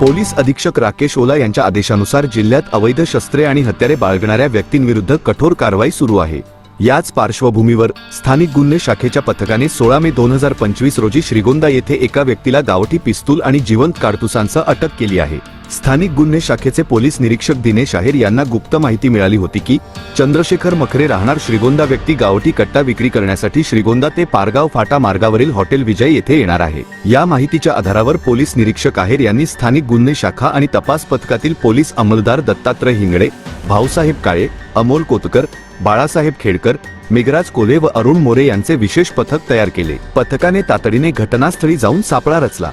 Police अधीक्षक राकेश ओला यांच्या आदेशानुसार जिल्ह्यात अवैध शस्त्रे आणि हत्यारे बाळगणाऱ्या व्यक्तींविरुद्ध कठोर कारवाई सुरू आहे. याच पार्श्वभूमीवर स्थानिक गुन्हे शाखेच्या पथकाने सोळा मे दोन हजार पंचवीस रोजी श्रीगोंदा येथे एका व्यक्तीला गावठी पिस्तूल आणि जिवंत काडतुसांसह अटक केली आहे. स्थानिक गुन्हे शाखेचे पोलीस निरीक्षक दिनेश आहेर यांना गुप्त माहिती मिळाली होती की चंद्रशेखर मखरे राहणार श्रीगोंदा व्यक्ती गावठी कट्टा विक्री करण्यासाठी श्रीगोंदा ते पारगाव फाटा मार्गावरील हॉटेल विजय येथे येणार आहे. या माहितीच्या आधारावर पोलीस निरीक्षक आहेर यांनी स्थानिक गुन्हे शाखा आणि तपास पथकातील पोलीस अंमलदार दत्तात्रय हिंगडे भाऊसाहेब काळे अमोल कोतकर बाळासाहेब खेडकर मेघराज कोले व अरुण मोरे यांचे विशेष पथक तयार केले. पथकाने तातडीने घटनास्थळी जाऊन सापळा रचला.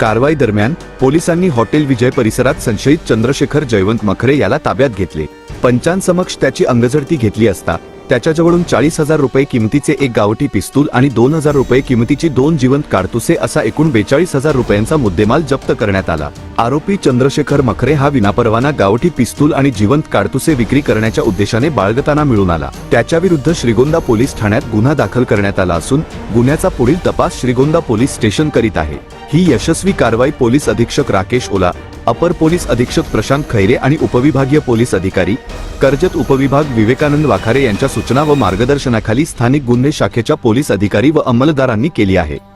कारवाई दरम्यान पोलिसांनी हॉटेल विजय परिसरात संशयित चंद्रशेखर जयवंत मखरे याला ताब्यात घेतले. पंचांसमक्ष त्याची अंगझडती घेतली असता त्याच्याजवळून चाळीस हजार रुपये किमतीचे एक गावठी पिस्तूल आणि दोन हजार रुपये किमतीची दोन जिवंत काडतुसे असा एकूण बेचाळीस हजार रुपयांचा मुद्देमाल जप्त करण्यात आला. आरोपी चंद्रशेखर मखरे हा विनापरवाना गावठी पिस्तूल आणि जिवंत काडतुसे विक्री करण्याच्या उद्देशाने बाळगताना मिळून आला. त्याच्याविरुद्ध श्रीगोंदा पोलीस ठाण्यात गुन्हा दाखल करण्यात आला असून गुन्ह्याचा पुढील तपास श्रीगोंदा पोलीस स्टेशन करीत आहे. ही यशस्वी कारवाई पोलीस अधीक्षक राकेश ओला अपर पोलीस अधीक्षक प्रशांत खैरे आणि उपविभागीय पोलीस अधिकारी कर्जत उपविभाग विवेकानंद वाखारे यांच्या सूचना व मार्गदर्शनाखाली स्थानिक गुन्हे शाखेच्या पोलीस अधिकारी व अंमलदारांनी केली आहे.